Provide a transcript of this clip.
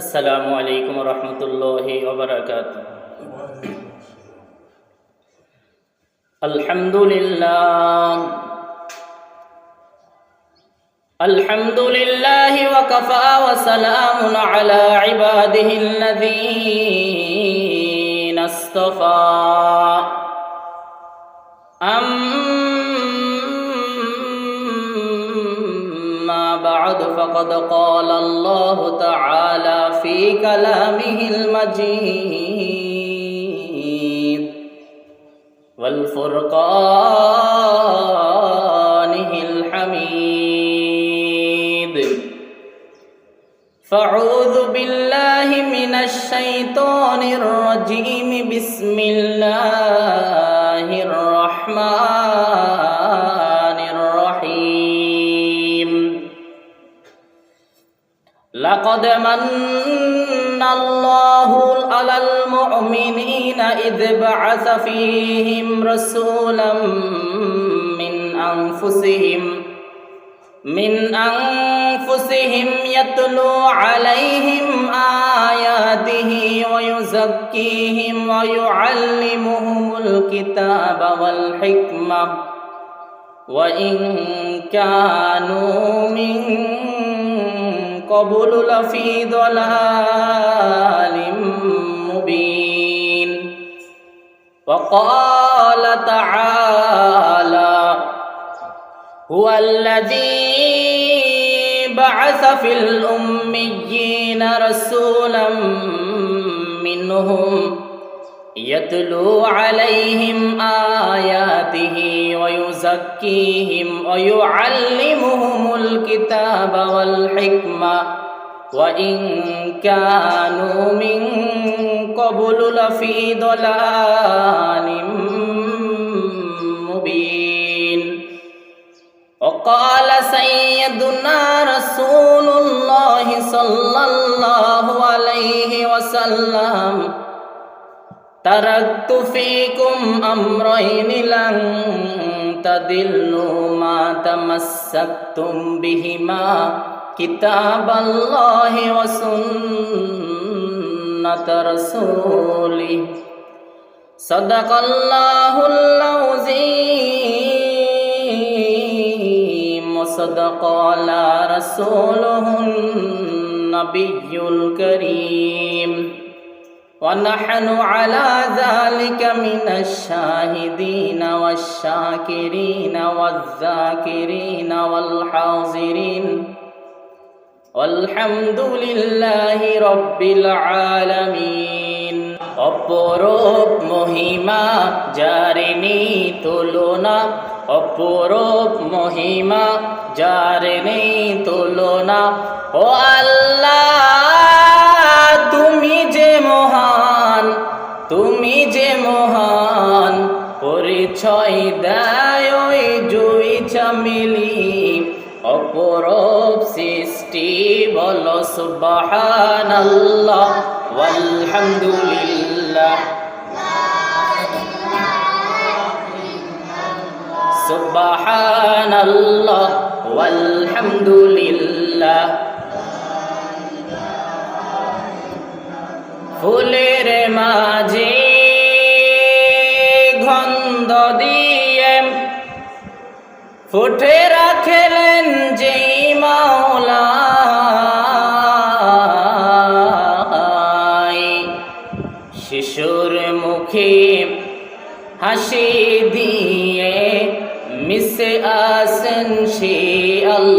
আসসালামু আলাইকুম রহমতুল্লাহি ওবরাকাত আলহামদুলিল্লাহ। আলহামদুলিল্লাহি ওয়া কাফা আলা ইবাদিহি আল্লাযীনা ইসতাফা بعد فقد قال الله تعالى في كلامه المجيد والفرقانه الحميد. فأعوذ بالله من الشيطان الرجيم. بسم الله الرحمن لقد من الله على المؤمنين إذ بعث فيهم رسولا من أنفسهم من أنفسهم يتلو عليهم آياته ويزكيهم ويعلمهم الكتاب والحكمة وإن كانوا من قبل لفي ضلال مبين. وقال تعالى هو الذي بعث في الأميين رسولا منهم يتلو عليهم آياته ويزكيهم ويعلمهم الكتاب والحكمة وإن كانوا من قبل لفي ضلال مبين وقال سيدنا رسول الله صلى الله عليه وسلم تركت فيكم أمرين لن تضلوا ما تمسكتم بهما كتاب الله وسنة رسوله صدق الله العظيم وصدق على رسوله النبي الكريم ونحن على ذلك من الشاهدين والشاكرين والذاكرين والحاضرين والحمد لله رب العالمين অপরূপ মহিমা জারিনি তুলনা অপরূপ মহিমা জারিনি তুলনা ও আল্লাহ তুমি যে মহান, পরিচয় দেয় ওই জুই চামিলি। অপরূপ সৃষ্টি বল সুবহান আল্লাহ আলহামদুলিল্লাহ আল্লাহ আলহামদুলিল্লাহ ফুলের গন্ধ দিয়ে ফুটে রাখলেন যেই মাওলা। শিশুর মুখে হাসি দিয়ে মিশে আসেন সে আল্লাহ।